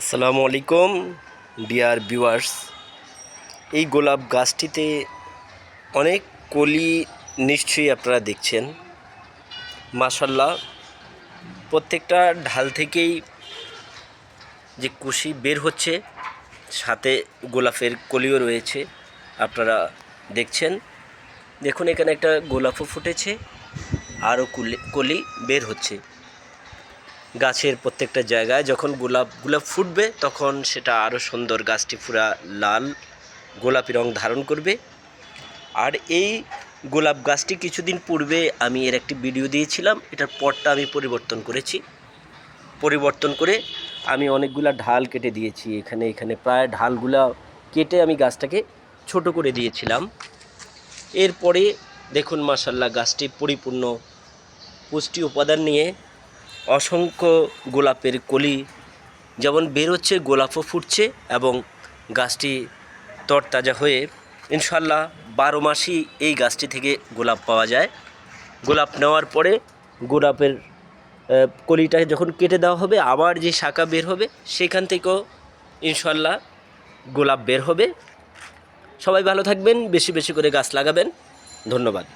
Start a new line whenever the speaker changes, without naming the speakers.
আসসালামু আলাইকুম, dear viewers. এই গোলাপ গাছটিতে অনেক কলি নিশ্চয়ই আপনারা দেখছেন। মাশাল্লাহ প্রত্যেকটা ঢাল থেকেই যে কুশি বের হচ্ছে, সাথে গোলাপের কলিও রয়েছে, আপনারা দেখছেন। দেখুন, এখানে একটা গোলাপও ফুটেছে, আরও কলি বের হচ্ছে। গাছের প্রত্যেকটা জায়গায় যখন গোলাপ গোলাপ ফুটবে তখন সেটা আরও সুন্দর গাছটি পুরা লাল, গোলাপি রং ধারণ করবে। আর এই গোলাপ গাছটি কিছুদিন পূর্বে আমি এর একটি ভিডিও দিয়েছিলাম, এটার পটটা আমি পরিবর্তন করেছি। পরিবর্তন করে আমি অনেকগুলা ঢাল কেটে দিয়েছি, এখানে এখানে প্রায় ঢালগুলা কেটে আমি গাছটাকে ছোট করে দিয়েছিলাম। এরপরে দেখুন মাসাল্লাহ গাছটি পরিপূর্ণ পুষ্টি উপাদান নিয়ে অসংখ্য গোলাপের কলি, যেমন বেরোচ্ছে, গোলাপও ফুটছে এবং গাছটি তরতাজা হয়ে ইনশাল্লাহ বারো মাসই এই গাছটি থেকে গোলাপ পাওয়া যায়। গোলাপ নেওয়ার পরে গোলাপের কলিটা যখন কেটে দেওয়া হবে, আবার যে শাখা বের হবে, সেখান থেকেও ইনশাল্লাহ গোলাপ বের হবে। সবাই ভালো থাকবেন, বেশি বেশি করে গাছ লাগাবেন। ধন্যবাদ।